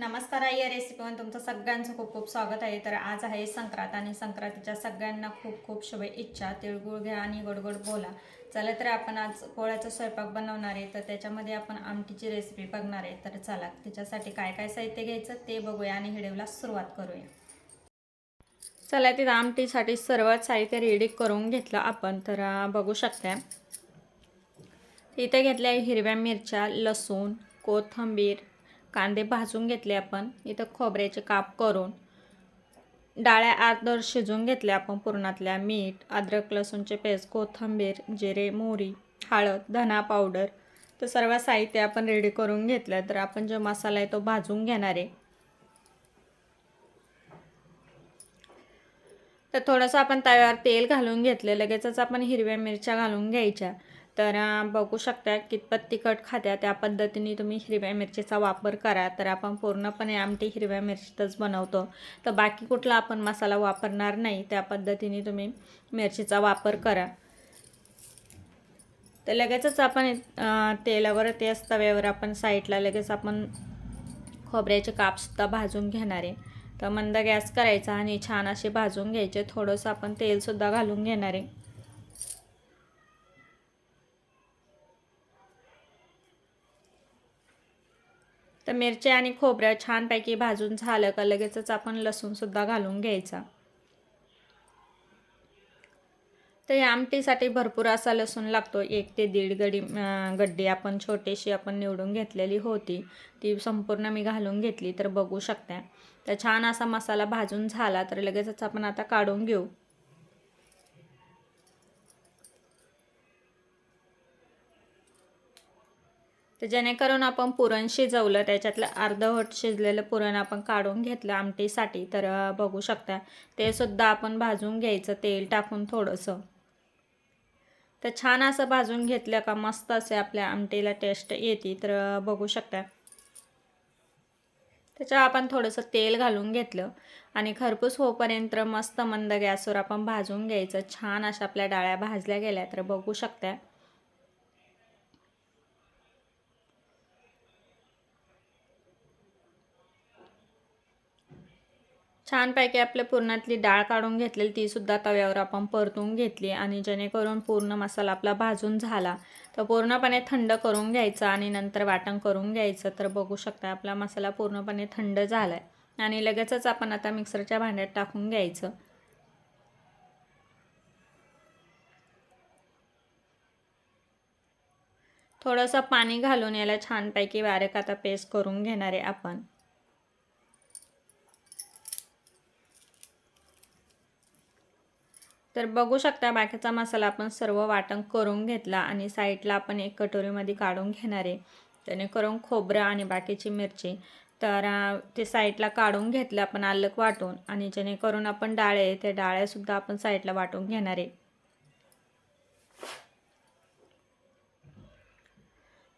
नमस्कार आई या रेसिपीमध्ये तुमचं सगळ्यांचं खूप खूप स्वागत आहे. तर आज आहे संक्रांत आणि संक्रांतीच्या सगळ्यांना खूप खूप शुभेच्छा. तिळगुळ घ्या आणि गोडगोड बोला. चला तर आपण आज पोळ्याचा स्वयंपाक बनवणार आहे. तर त्याच्यामध्ये आपण आमटीची रेसिपी बघणार आहे. तर चला त्याच्यासाठी काय काय साहित्य घ्यायचं ते बघूया आणि व्हिडिओला सुरुवात करूया. चला तिथं आमटीसाठी सर्वात साहित्य रेडी करून घेतलं आपण. तर बघू शकता इथे घेतल्या हिरव्या मिरच्या लसूण कोथिंबीर कांदे भाजून घेतले आपण. इथं खोबऱ्याचे काप करून डाळ्या आदर शिजून घेतल्या आपण पुरणातल्या मीठ अद्रक लसूणचे पेस्ट कोथिंबीर जिरे मोहरी हळद धना पावडर तर सर्व साहित्य आपण रेडी करून घेतलं. तर आपण जो मसाला आहे तो भाजून घेणार आहे. तर थोडंसं आपण तव्यावर तेल घालून घेतलं. लगेचच आपण हिरव्या मिरच्या घालून घ्यायच्या. तर बघू शकता कितपत तिखट खात्या त्या पद्धतीने तुम्ही हिरव्या मिरचीचा वापर करा. तर आपण पूर्णपणे आमटी हिरव्या मिरचीतच बनवतो. तर बाकी कुठला आपण मसाला वापरणार नाही त्या पद्धतीने तुम्ही मिरचीचा वापर करा. तर लगेचच आपण तेलावर तेच तव्यावर आपण साईडला लगेच आपण खोबऱ्याचे कापसुद्धा भाजून घेणार आहे. तर मंद गॅस करायचा आणि छान असे भाजून घ्यायचे. थोडंसं आपण तेलसुद्धा घालून घेणार आहे. तर मिरच्या आणि खोबरं छानपैकी भाजून झालं का लगेचच आपण लसूणसुद्धा घालून घ्यायचा. तर या आमटीसाठी भरपूर असा लसूण लागतो. एक ते दीड गडी गड्डी आपण छोटीशी आपण निवडून घेतलेली होती. ती संपूर्ण मी घालून घेतली तर बघू शकता तर छान असा मसाला भाजून झाला तर लगेचच आपण आता काढून घेऊ. तर जेणेकरून आपण पुरण शिजवलं त्याच्यातलं अर्धवट शिजलेलं पुरण आपण काढून घेतलं आमटीसाठी तर बघू शकता. ते सुद्धा आपण भाजून घ्यायचं तेल टाकून थोडंसं. तर छान असं भाजून घेतलं का मस्त असे आपल्या आमटीला टेस्ट येते तर बघू शकता. त्याच्यावर आपण थोडंसं तेल घालून घेतलं आणि खरपूस होपर्यंत मस्त मंद गॅसवर आपण भाजून घ्यायचं. छान अशा आपल्या डाळ्या भाजल्या गेल्या तर बघू शकता. छानपैकी आपल्या पुरणातली डाळ काढून घेतलेली ती सुद्धा तव्यावर आपण परतून घेतली आणि जेणेकरून पूर्ण मसाला आपला भाजून झाला. तर पूर्णपणे थंड करून घ्यायचं आणि नंतर वाटण करून घ्यायचं. तर बघू शकता आपला मसाला पूर्णपणे थंड झाला आहे आणि लगेचच आपण आता मिक्सरच्या भांड्यात टाकून घ्यायचं. थोडंसं पाणी घालून याला छानपैकी बारीक आता पेस्ट करून घेणार आहे आपण. तर बघू शकता बाकीचा मसाला आपण सर्व वाटण करून घेतला आणि साईडला आपण एक कटोरीमध्ये काढून घेणार आहे. जेणेकरून खोबरं आणि बाकीची मिरची तर ते साईडला काढून घेतलं आपण आलक वाटून आणि जेणेकरून आपण डाळे ते डाळ्यासुद्धा आपण साईडला वाटून घेणार आहे.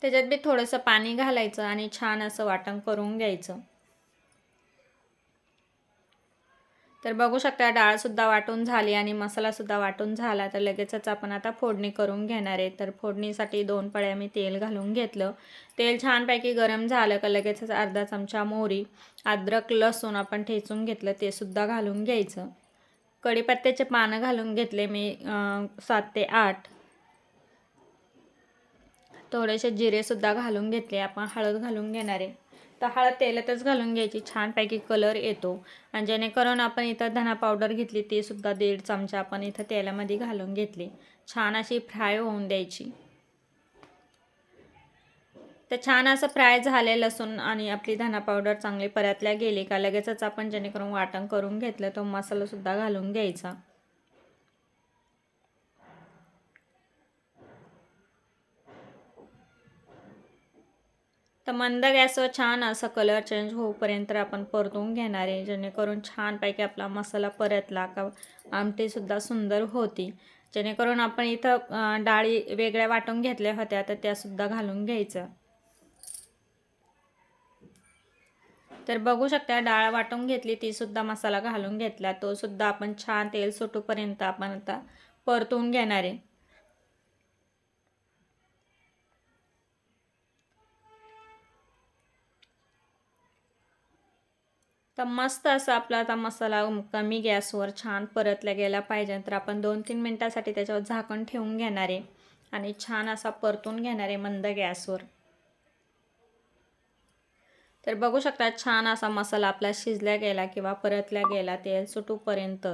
त्याच्यात बी थोडंसं पाणी घालायचं आणि छान असं वाटण करून घ्यायचं. तर बघू शकता डाळसुद्धा वाटून झाली आणि मसालासुद्धा वाटून झाला. तर लगेचच आपण आता फोडणी करून घेणार आहे. तर फोडणीसाठी दोन पळ्या मी तेल घालून घेतलं. तेल छानपैकी गरम झालं का लगेचच अर्धा चमचा मोहरी अद्रक लसूण आपण ठेचून घेतलं ते सुद्धा घालून घ्यायचं. कढीपत्त्याचे पानं घालून घेतले मी सात ते आठ. थोडेसे जिरेसुद्धा घालून घेतले. आपण हळद घालून घेणार आहे. तर हळद तेलातच घालून घ्यायची. छानपैकी कलर येतो. आणि जेणेकरून आपण इथं धना पावडर घेतली ती सुद्धा दीड चमचा आपण इथं तेलामध्ये घालून घेतली. छान अशी फ्राय होऊन द्यायची. तर छान असं फ्राय झाले लसूण आणि आपली धना पावडर चांगली परतल्या गेली का लगेचच आपण जेणेकरून वाटण करून घेतलं तो मसालासुद्धा घालून घ्यायचा. तर मंद गॅसवर छान असा कलर चेंज होऊपर्यंत आपण परतून घेणार आहे. जेणेकरून छानपैकी आपला मसाला परतला का आमटीसुद्धा सुंदर होती. जेणेकरून आपण इथं डाळी वेगळ्या वाटून घेतल्या होत्या तर त्यासुद्धा घालून घ्यायचं. तर बघू शकता डाळ वाटून घेतली ती सुद्धा मसाला घालून घेतला. तो सुद्धा आपण छान तेल सुटूपर्यंत आपण आता परतून घेणार आहे. तर मस्त असा आपला आता मसाला कमी गॅसवर छान परतला गेला पाहिजे. तर आपण दोन तीन मिनटासाठी त्याच्यावर झाकण ठेवून घेणार आहे. आणि छान असा परतून घेणार आहे मंद गॅसवर. तर बघू शकता छान असा मसाला आपला शिजल्या गेला किंवा परतल्या गेला तेल सुटूपर्यंत.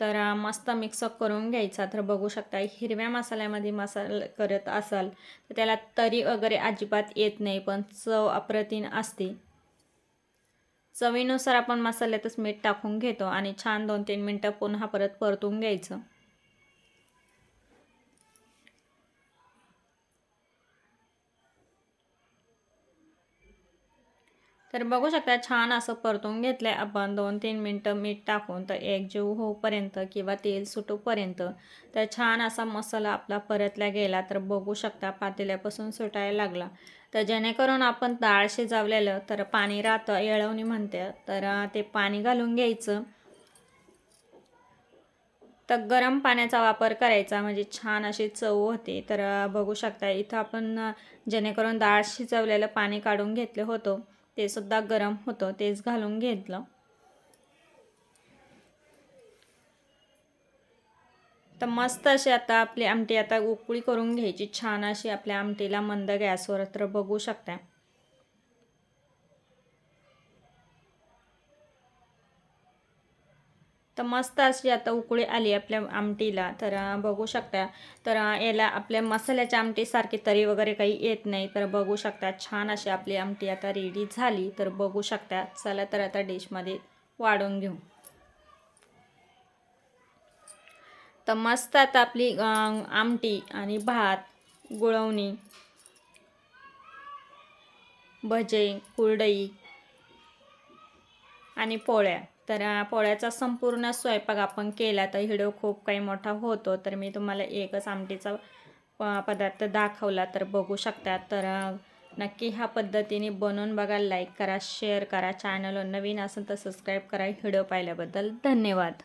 तर मस्त मिक्स करून घ्यायचा. तर बघू शकता हिरव्या मसाल्यामध्ये मसाला करत असाल तर त्याला तरी वगैरे अजिबात येत नाही पण चव अप्रतिम असते. चवीनुसार आपण मसाल्यातच मीठ टाकून घेतो आणि छान दोन तीन मिनटं पुन्हा परत परतून घ्यायचं. तर बघू शकता छान असं परतून घेतलं आहे आपण दोन तीन मिनटं मीठ टाकून तर एकजीव होऊपर्यंत किंवा तेल सुटूपर्यंत तर छान असा मसाला आपला परतला गेला. तर बघू शकता पातेल्यापासून सुटायला लागला. तर जेणेकरून आपण डाळ शिजवलेलं तर पाणी राहतं येळवणी म्हणते. तर ते पाणी घालून घ्यायचं. तर गरम पाण्याचा वापर करायचा म्हणजे छान अशी चव होते. तर बघू शकता इथं आपण जेणेकरून डाळ शिजवलेलं पाणी काढून घेतलं होतं. ते सुद्धा गरम होतं तेच घालून घेतलं. तर मस्त अशी आता आपली आमटी आता उकळी करून घ्यायची. छान अशी आपल्या आमटीला मंद गॅसवर तर बघू शकता तर मस्त अशी आता उकळी आली आपल्या आमटीला तर बघू शकता तर याला आपल्या मसाल्याच्या आमटीसारखी तरी वगैरे काही येत नाही तर बघू शकता छान अशी आपली आमटी आता रेडी झाली तर बघू शकता चला तर आता डिशमध्ये वाढून घेऊ. तर मस्त आता आपली आमटी आणि भात गुळवणी भजे कुरडई आणि पोळ्या. तर पोळ्याचा संपूर्ण स्वयंपाक आपण केला तर हिडो खूप काही मोठा होतो. तर मी तुम्हाला एकच आमटीचा पदार्थ दाखवला तर बघू शकता. तर नक्की ह्या पद्धतीने बनवून बघा लाईक करा शेअर करा. चॅनलवर नवीन असेल तर सबस्क्राईब करा. व्हिडिओ पाहिल्याबद्दल धन्यवाद.